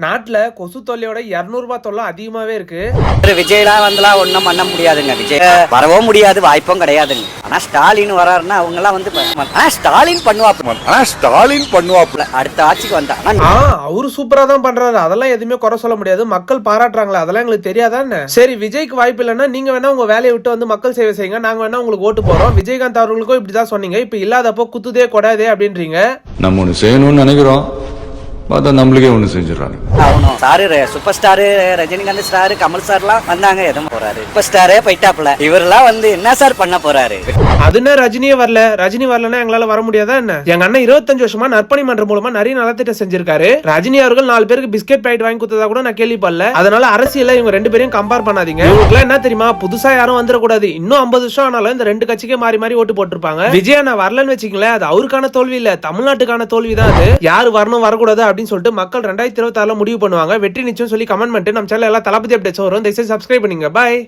நாட்டுல கொசு தொல்லையோட இருநூறு ரூபாய் தொல்லை அதிகமாவே இருக்கு. விஜய்லாம் வந்துலாம் ஒன்றும் பண்ண முடியாதுங்க. விஜய் வரவும் முடியாது வாய்ப்பும் கிடையாதுங்க. ஆனா ஸ்டாலின் வராருன்னா அவங்க எல்லாம் வந்து ப- ஆனா ஸ்டாலின் பண்ணுவாப்புல ஆனா ஸ்டாலின் பண்ணுவாப்ல அடுத்த ஆட்சிக்கு வந்தா. ஆ அவரு சூப்பரா தான் பண்றாரு. அதெல்லாம் எதுவுமே குறை சொல்ல முடியாது. மக்கள் பாராட்டுறாங்களா அதெல்லாம் எங்களுக்கு தெரியாதானே சரி விஜய்க்கு வாய்ப்பு இல்லைன்னா நீங்க வேணா உங்க வேலையை விட்டு வந்து மக்கள் சேவை செய்யுங்க. நாங்க வேணா உங்களுக்கு ஓட்டு போறோம் விஜயகாந்த் அவர்களுக்கும் இப்படிதான் சொன்னீங்க. இப்ப இல்லாதப்போ குத்துதே கொடாதே அப்படின்றீங்க. நம்ம ஒன்று செய்யணும்னு நினைக்கிறோம். பார்த்தா நம்மளுக்கே ஒன்று செஞ்சிடறாங்க. ஆகணும் sir super star Rajinikanth star Kamal சார்லாம் வந்தாங்க எதுவும் போறாரு. சூப்பர் ஸ்டாரே போயிட்டாப்புல. இவரெல்லாம் வந்து என்ன சார் பண்ண போறாரு? அதுன்னு ரஜினியே வரல? ரஜினி வரலன்னா எங்களால வர முடியாதா என்ன? எங்க அண்ணன் இருபத்தஞ்சு வருஷமா நற்பணி மன்றம் மூலமா நிறைய நலத்திட்டம் செஞ்சிருக்காரு. ரஜினி அவர்கள் நாலு பேருக்கு பிஸ்கெட் பாக்கெட் வாங்கி கொடுத்ததா கூட நான் கேள்விப்படல. அதனால அரசியல்ல இவங்க ரெண்டு பேரையும் கம்பேர் பண்ணாதீங்க. இவங்களுக்குலாம் என்ன தெரியுமா? புதுசா யாரும் வந்துடக்கூடாது. இன்னும் ஐம்பது வருஷம் ஆனாலும் இந்த ரெண்டு கட்சிக்கே மாறி மாறி ஓட்டு போட்டிருப்பாங்க. விஜய் நான் வரலன்னு வச்சுக்கங்களேன் அது அவருக்கான தோல்வி இல்ல தமிழ்நாட்டுக்கான தோல்வி தான் அது. யாரு வரணும் வரக்கூடாது அப்படின்னு சொல்லிட்டு மக்கள் ரெண்டாயிரத்தி இருபத்தி முடிவு பண்ணுவாங்க. வெற்றி நிச்சயம் சொல்லி கமெண்ட் பண்ணிட்டு நம்ம சேனல் எல்லாம் தளபதி அப்டேட்ஸ் வரும். தயவுசெய்து சப்ஸ்கிரைப் பண்ணுங்க பாய்